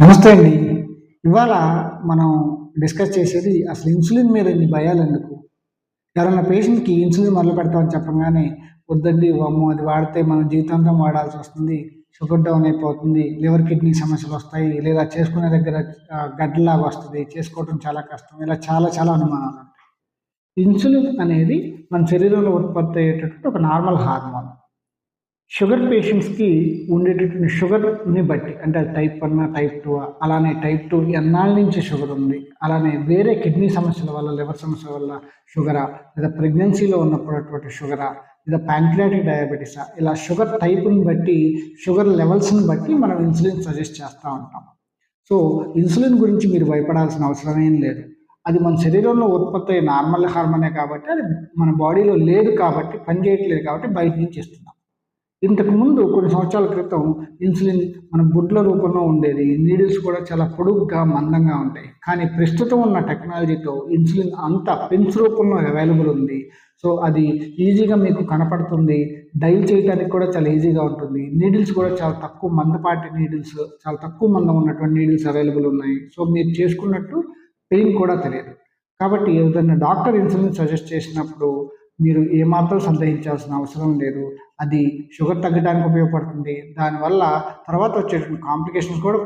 నమస్తే అండి. ఇవాళ మనం డిస్కస్ చేసేది అసలు ఇన్సులిన్ మీద ఇన్ని భయాలు ఎందుకు? ఎవరైనా పేషెంట్కి ఇన్సులిన్ మొదలు పెడతామని చెప్పగానే వద్దండి అమ్మో అది వాడితే మనం జీవితాంతం వాడాల్సి వస్తుంది షుగర్ డౌన్ అయిపోతుంది లివర్ కిడ్నీ సమస్యలు వస్తాయి లేదా చేసుకునే దగ్గర గడ్డలాగా వస్తుంది చేసుకోవడం చాలా కష్టం ఇలా చాలా చాలా అనుమానాలు ఉంటాయి ఇన్సులిన్ అనేది మన శరీరంలో ఉత్పత్తి అయ్యేటటువంటి ఒక నార్మల్ హార్మోన్. షుగర్ పేషెంట్స్కి ఉండేటటువంటి షుగర్ని బట్టి అంటే అది టైప్ వన్ టైప్ టూ అలానే టైప్ టూ ఎన్నాళ్ళ నుంచి షుగర్ ఉంది. అలానే వేరే కిడ్నీ సమస్యల వల్ల లివర్ సమస్యల వల్ల షుగరా లేదా ప్రెగ్నెన్సీలో ఉన్నప్పుడు అటువంటి షుగరా లేదా ప్యాంక్రియాటిక్ డయాబెటీసా ఇలా షుగర్ టైప్ని బట్టి షుగర్ లెవెల్స్ని బట్టి మనం ఇన్సులిన్ సజెస్ట్ చేస్తూ ఉంటాం. సో ఇన్సులిన్ గురించి మీరు భయపడాల్సిన అవసరం ఏం లేదు. అది మన శరీరంలో ఉత్పత్తి అయ్యే నార్మల్ హార్మోనే కాబట్టి అది మన బాడీలో లేదు కాబట్టి పనిచేయట్లేదు కాబట్టి బయట నుంచి ఇస్తున్నాం. ఇంతకుముందు కొన్ని సంవత్సరాల క్రితం ఇన్సులిన్ మన బుడ్ల రూపంలో ఉండేది. నీడిల్స్ కూడా చాలా పొడుగ్గా మందంగా ఉంటాయి. కానీ ప్రస్తుతం ఉన్న టెక్నాలజీతో ఇన్సులిన్ అంతా పెన్స్ రూపంలో అవైలబుల్ ఉంది. సో అది ఈజీగా మీకు కనపడుతుంది. డైల్ చేయడానికి కూడా చాలా ఈజీగా ఉంటుంది. నీడిల్స్ కూడా చాలా తక్కువ మందపాటి నీడిల్స్ చాలా తక్కువ మందం ఉన్నటువంటి నీడిల్స్ అవైలబుల్ ఉన్నాయి. సో మీరు చేసుకున్నట్టు పెయిన్ కూడా తెలియదు. కాబట్టి ఏదైనా డాక్టర్ ఇన్సులిన్ సజెస్ట్ చేసినప్పుడు మీరు ఏమాత్రం సందేహించాల్సిన అవసరం లేదు. అది షుగర్ తగ్గడానికి ఉపయోగపడుతుంది. దానివల్ల తర్వాత వచ్చేటువంటి కాంప్లికేషన్స్ కూడా